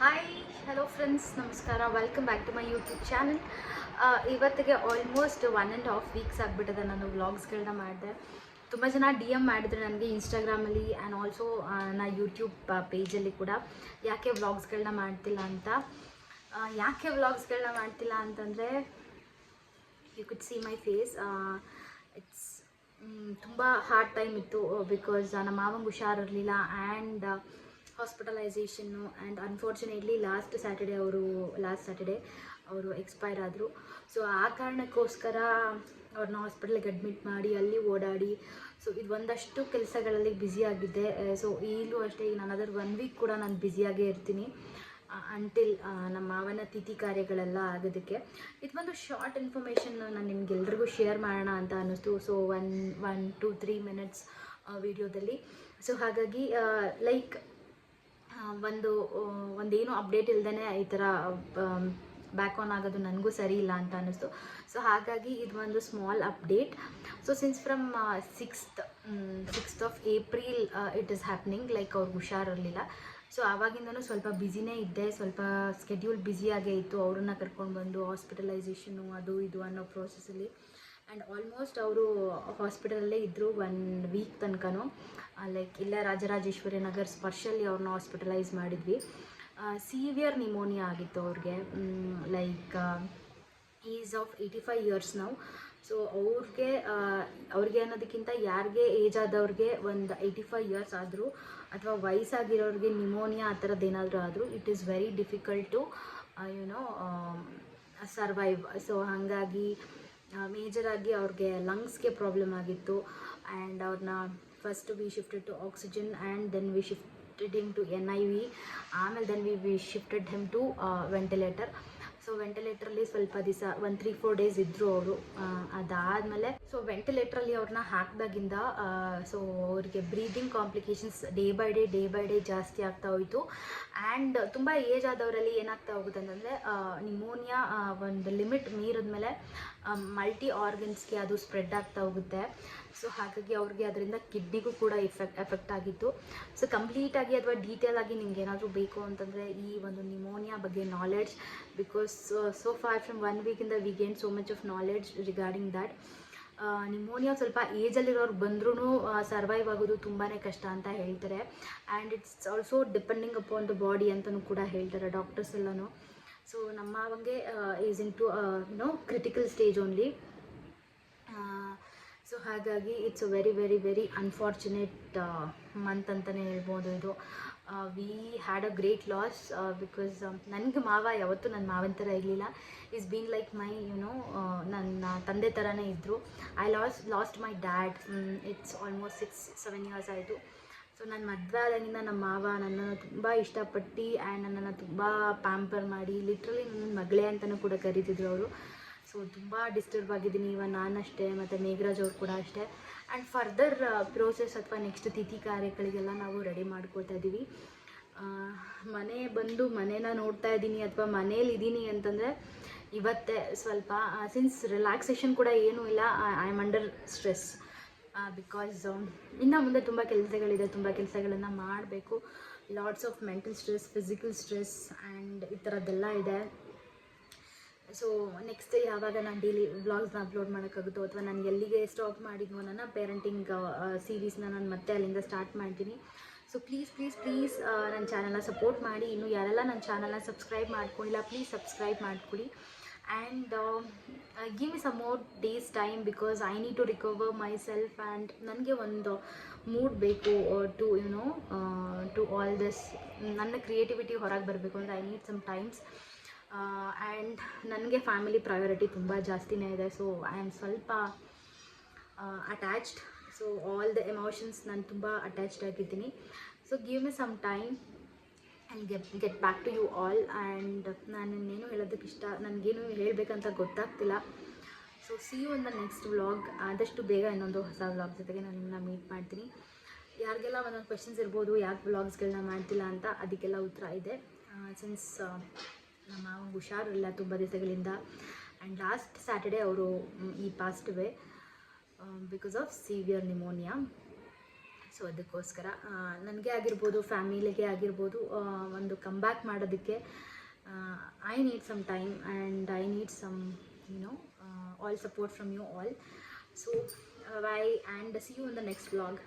Hi hello friends ನಮಸ್ಕಾರ. Welcome back to my YouTube channel ಇವತ್ತಿಗೆ almost one and half weeks ಆಗಿಬಿಟ್ಟಿದೆ ನಾನು ವ್ಲಾಗ್ಸ್ಗಳನ್ನ ಮಾಡಿದೆ. ತುಂಬ ಜನ ಡಿ ಎಂ ಮಾಡಿದ್ರು ನನಗೆ ಇನ್ಸ್ಟಾಗ್ರಾಮಲ್ಲಿ ಆ್ಯಂಡ್ ಆಲ್ಸೋ ನಾ ಯೂಟ್ಯೂಬ್ ಪೇಜಲ್ಲಿ ಕೂಡ. ಯಾಕೆ ವ್ಲಾಗ್ಸ್ಗಳನ್ನ ಮಾಡ್ತಿಲ್ಲ ಅಂತ? ಯಾಕೆ ವ್ಲಾಗ್ಸ್ಗಳನ್ನ ಮಾಡ್ತಿಲ್ಲ ಅಂತಂದರೆ you could see my face it's ತುಂಬ ಹಾರ್ಡ್ ಟೈಮ್ ಇತ್ತು ಬಿಕಾಸ್ ನಮ್ಮ ಮಾವಂಗೆ ಹುಷಾರಿರಲಿಲ್ಲ and ಹಾಸ್ಪಿಟಲೈಸೇಷನ್ನು and unfortunately last Saturday ಅವರು ಲಾಸ್ಟ್ ಸ್ಯಾಟರ್ಡೆ ಅವರು ಎಕ್ಸ್ಪೈರ್ ಆದರು. ಸೊ ಆ ಕಾರಣಕ್ಕೋಸ್ಕರ ಅವ್ರನ್ನ ಹಾಸ್ಪಿಟಲ್ಗೆ ಅಡ್ಮಿಟ್ ಮಾಡಿ, ಅಲ್ಲಿ ಓಡಾಡಿ ಸೊ ಇದು ಒಂದಷ್ಟು ಕೆಲಸಗಳಲ್ಲಿ ಬ್ಯುಸಿಯಾಗಿದ್ದೆ ಸೊ ಈಗಲೂ ಅಷ್ಟೇ, ಈಗ ನಾನು ಅದರ ಒನ್ ವೀಕ್ ಕೂಡ ನಾನು ಬ್ಯುಸಿಯಾಗೇ ಇರ್ತೀನಿ ಅಂಟಿಲ್ ನಮ್ಮ ಮಾವನ ತಿಥಿ ಕಾರ್ಯಗಳೆಲ್ಲ ಆಗೋದಕ್ಕೆ. ಇದು ಒಂದು ಶಾರ್ಟ್ ಇನ್ಫಾರ್ಮೇಷನ್ ನಾನು ನಿಮ್ಗೆಲ್ರಿಗೂ ಶೇರ್ ಮಾಡೋಣ ಅಂತ ಅನ್ನಿಸ್ತು. So one one two three minutes ವಿಡಿಯೋದಲ್ಲಿ ಸೊ ಹಾಗಾಗಿ ಲೈಕ್ ಒಂದು ಒಂದೇನು ಅಪ್ಡೇಟ್ ಇಲ್ದೇ ಈ ಥರ ಬ್ಯಾಕ್ ಆನ್ ಆಗೋದು ನನಗೂ ಸರಿ ಇಲ್ಲ ಅಂತ ಅನ್ನಿಸ್ತು. ಸೊ ಹಾಗಾಗಿ ಇದು ಒಂದು small update so since from sixth sixth of April it is happening like ಅವ್ರಿಗೆ ಹುಷಾರಿರಲಿಲ್ಲ. ಸೊ ಆವಾಗಿಂದನೂ ಸ್ವಲ್ಪ ಬ್ಯುಸಿನೇ ಇದ್ದೆ. ಸ್ವಲ್ಪ ಸ್ಕೆಡ್ಯೂಲ್ ಬ್ಯುಸಿಯಾಗೇ ಇತ್ತು. ಅವ್ರನ್ನ ಕರ್ಕೊಂಡು ಬಂದು ಹಾಸ್ಪಿಟಲೈಸೇಷನು ಅದು ಇದು ಅನ್ನೋ ಪ್ರೋಸೆಸ್ಸಲ್ಲಿ ಆ್ಯಂಡ್ ಆಲ್ಮೋಸ್ಟ್ ಅವರು ಹಾಸ್ಪಿಟಲಲ್ಲೇ ಇದ್ದರು ಒನ್ ವೀಕ್ ತನಕನೂ. ಲೈಕ್ ಇಲ್ಲೇ ರಾಜರಾಜೇಶ್ವರಿ ನಗರ್ ಸ್ಪರ್ಶಲ್ಲಿ ಅವ್ರನ್ನ ಹಾಸ್ಪಿಟಲೈಸ್ ಮಾಡಿದ್ವಿ. ಸೀವಿಯರ್ ನಿಮೋನಿಯಾ ಆಗಿತ್ತು ಅವ್ರಿಗೆ. Like is of eighty five years ನಾವು ಸೊ ಅವ್ರಿಗೆ ಅವ್ರಿಗೆ ಅನ್ನೋದಕ್ಕಿಂತ ಯಾರಿಗೆ ಏಜ್ ಆದವ್ರಿಗೆ ಒಂದು ಏಯ್ಟಿ ಫೈವ್ ಇಯರ್ಸ್ ಆದರೂ ಅಥವಾ ವಯಸ್ಸಾಗಿರೋರಿಗೆ ನಿಮೋನಿಯಾ ಆ ಥರದ್ದು ಏನಾದರೂ ಆದರೂ it is very difficult to you know survive so ಹಾಗಾಗಿ ಮೇಜರಾಗಿ ಅವ್ರಿಗೆ ಲಂಗ್ಸ್ಗೆ ಪ್ರಾಬ್ಲಮ್ ಆಗಿತ್ತು ಆ್ಯಂಡ್ ಅವ್ರನ್ನ first we shifted to oxygen and then we shifted him to N I V ಆಮೇಲೆ then we we shifted him to ventilator so ವೆಂಟಿಲೇಟ್ರಲ್ಲಿ ಸ್ವಲ್ಪ ದಿವಸ ಒಂದು ತ್ರೀ ಫೋರ್ ಡೇಸ್ ಇದ್ದರು ಅವರು. ಅದಾದಮೇಲೆ ಸೊ ವೆಂಟಿಲೇಟ್ರಲ್ಲಿ ಅವ್ರನ್ನ ಹಾಕಿದಾಗಿಂದ ಸೊ ಅವ್ರಿಗೆ breathing complications day by day day by day ಜಾಸ್ತಿ ಆಗ್ತಾ ಹೋಯಿತು. ಆ್ಯಂಡ್ ತುಂಬ ಏಜ್ ಆದವರಲ್ಲಿ ಏನಾಗ್ತಾ ಹೋಗುತ್ತೆ ಅಂತಂದರೆ ನಿಮೋನಿಯಾ ಒಂದು ಲಿಮಿಟ್ ಮೀರಿದ್ಮೇಲೆ ಮಲ್ಟಿ ಆರ್ಗನ್ಸ್ಗೆ ಅದು ಸ್ಪ್ರೆಡ್ ಆಗ್ತಾ ಹೋಗುತ್ತೆ. ಸೊ ಹಾಗಾಗಿ ಅವ್ರಿಗೆ ಅದರಿಂದ ಕಿಡ್ನಿಗೂ ಕೂಡ ಎಫೆಕ್ಟ್ ಎಫೆಕ್ಟ್ ಆಗಿತ್ತು. ಸೊ ಕಂಪ್ಲೀಟಾಗಿ ಅಥವಾ ಡೀಟೇಲ್ ಆಗಿ ನಿಮ್ಗೆ ಏನಾದರೂ ಬೇಕು ಅಂತಂದರೆ ಈ ಒಂದು ನಿಮೋನಿಯಾ ಬಗ್ಗೆ knowledge because so far from one ವೀಕಿಂದ we gain so much of knowledge regarding that pneumonia ಸ್ವಲ್ಪ ಏಜಲ್ಲಿರೋರು ಬಂದ್ರೂ ಸರ್ವೈವ್ ಆಗೋದು ತುಂಬಾ ಕಷ್ಟ ಅಂತ ಹೇಳ್ತಾರೆ. And it's also depending upon the body ಅಂತಲೂ ಕೂಡ ಹೇಳ್ತಾರೆ ಡಾಕ್ಟರ್ಸ್ ಎಲ್ಲನೂ. ಸೊ ನಮ್ಮ ಅವಂಗೆ is in to no critical stage only so ಹಾಗಾಗಿ it's a very very very unfortunate month ಅಂತಲೇ ಹೇಳ್ಬೋದು ಇದು. We had a great loss because ನನಗೆ ಮಾವ ಯಾವತ್ತೂ ನನ್ನ ಮಾವನ ಥರ ಇರಲಿಲ್ಲ. Is been like my you know ನನ್ನ ತಂದೆ ಥರನೇ ಇದ್ದರು I lost lost my dad it's almost six seven years ಆಯಿತು. ಸೊ ನನ್ನ ಮದುವೆ ಆದಾಗಿಂದ ನಮ್ಮ ಮಾವ ನನ್ನನ್ನು ತುಂಬ ಇಷ್ಟಪಟ್ಟು ಆ್ಯಂಡ್ ನನ್ನನ್ನು ತುಂಬ ಪ್ಯಾಂಪರ್ ಮಾಡಿ ಲಿಟ್ರಲಿ ನನ್ನ ಮಗಳೇ ಅಂತಲೂ ಕೂಡ ಕರೀತಿದ್ರು ಅವರು. ಸೊ ತುಂಬ ಡಿಸ್ಟರ್ಬ್ ಆಗಿದ್ದೀನಿ. ಇವಾಗ ನಾನಷ್ಟೇ ಮತ್ತು ಮೇಘರಾಜ್ ಅವ್ರು ಕೂಡ ಅಷ್ಟೇ. ಆ್ಯಂಡ್ ಫರ್ದರ್ ಪ್ರೋಸೆಸ್ ಅಥವಾ ನೆಕ್ಸ್ಟ್ ತಿಥಿ ಕಾರ್ಯಗಳಿಗೆಲ್ಲ ನಾವು ರೆಡಿ ಮಾಡ್ಕೊಳ್ತಾ ಇದ್ದೀವಿ ಮನೆ ಬಂದು ಮನೇನ ನೋಡ್ತಾ ಇದ್ದೀನಿ ಅಥವಾ ಮನೇಲಿ ಇದ್ದೀನಿ ಅಂತಂದರೆ ಇವತ್ತೇ ಸ್ವಲ್ಪ ಸಿನ್ಸ್ ರಿಲ್ಯಾಕ್ಸೇಷನ್ ಕೂಡ ಏನೂ ಇಲ್ಲ I am under stress because ಇನ್ನು ಮುಂದೆ ತುಂಬ ಕೆಲಸಗಳಿದೆ, ತುಂಬ ಕೆಲಸಗಳನ್ನು ಮಾಡಬೇಕು. Lots of mental stress physical stress and ಈ ಥರದ್ದೆಲ್ಲ ಇದೆ. ಸೊ ನೆಕ್ಸ್ಟ್ ಯಾವಾಗ ನಾನು ಡೈಲಿ ವ್ಲಾಗ್ಸ್ನ ಅಪ್ಲೋಡ್ ಮಾಡೋಕ್ಕಾಗುತ್ತೋ ಅಥವಾ ನಾನು ಎಲ್ಲಿಗೆ ಸ್ಟಾಪ್ ಮಾಡಿದ್ನೋ ನನ್ನ ಪೇರೆಂಟಿಂಗ್ ಸೀರೀಸ್ನ ನಾನು ಮತ್ತೆ ಅಲ್ಲಿಂದ ಸ್ಟಾರ್ಟ್ ಮಾಡ್ತೀನಿ. ಸೊ ಪ್ಲೀಸ್ ಪ್ಲೀಸ್ ಪ್ಲೀಸ್ ನನ್ನ ಚಾನಲ್ನ ಸಪೋರ್ಟ್ ಮಾಡಿ. ಇನ್ನು ಯಾರೆಲ್ಲ ನನ್ನ ಚಾನಲ್ನ ಸಬ್ಸ್ಕ್ರೈಬ್ ಮಾಡ್ಕೊಂಡಿಲ್ಲ ಪ್ಲೀಸ್ ಸಬ್ಸ್ಕ್ರೈಬ್ ಮಾಡ್ಕೊಳ್ಳಿ. And give me some more days time because I need to recover myself and ನನಗೆ ಒಂದು ಮೂಡ್ ಬೇಕು to you know to all this ನನ್ನ ಕ್ರಿಯೇಟಿವಿಟಿ ಹೊರಗೆ ಬರಬೇಕು ಅಂದರೆ I need some times and ನನಗೆ ಫ್ಯಾಮಿಲಿ ಪ್ರಯಾರಿಟಿ ತುಂಬ ಜಾಸ್ತಿನೇ ಇದೆ. ಸೊ ಐ ಆಮ್ ಸ್ವಲ್ಪ attached so all the emotions ನಾನು ತುಂಬ ಅಟ್ಯಾಚ್ಡ್ ಆಗಿದ್ದೀನಿ. So give me some time and get get back to you all and ನಾನು ಇನ್ನೇನು ಹೇಳೋದಕ್ಕೆ ಇಷ್ಟ, ನನಗೇನು ಹೇಳಬೇಕಂತ ಗೊತ್ತಾಗ್ತಿಲ್ಲ. So see you in the next vlog ಆದಷ್ಟು ಬೇಗ ಇನ್ನೊಂದು ಹೊಸ ವ್ಲಾಗ್ ಜೊತೆಗೆ ನಾನು ನಿಮ್ಮನ್ನ ಮೀಟ್ ಮಾಡ್ತೀನಿ. ಯಾರಿಗೆಲ್ಲ ಒಂದೊಂದು ಕ್ವೆಶನ್ಸ್ ಇರ್ಬೋದು, ಯಾಕೆ ವ್ಲಾಗ್ಸ್ಗಳನ್ನ ಮಾಡ್ತಿಲ್ಲ ಅಂತ ಅದಕ್ಕೆಲ್ಲ ಉತ್ತರ ಇದೆ. ಸಿನ್ಸ್ ನಮ್ಮ ಮಾವಂಗೆ ಹುಷಾರಿಲ್ಲ ತುಂಬ ದಿವಸಗಳಿಂದ. ಆ್ಯಂಡ್ ಲಾಸ್ಟ್ ಸ್ಯಾಟರ್ಡೆ ಅವರು ಈ passed way because of severe pneumonia so ಅದಕ್ಕೋಸ್ಕರ ನನಗೆ ಆಗಿರ್ಬೋದು, ಫ್ಯಾಮಿಲಿಗೆ ಆಗಿರ್ಬೋದು ಒಂದು ಕಮ್ ಬ್ಯಾಕ್ ಮಾಡೋದಕ್ಕೆ I need some time and I need some you know all support from you all so bye and see you in the next vlog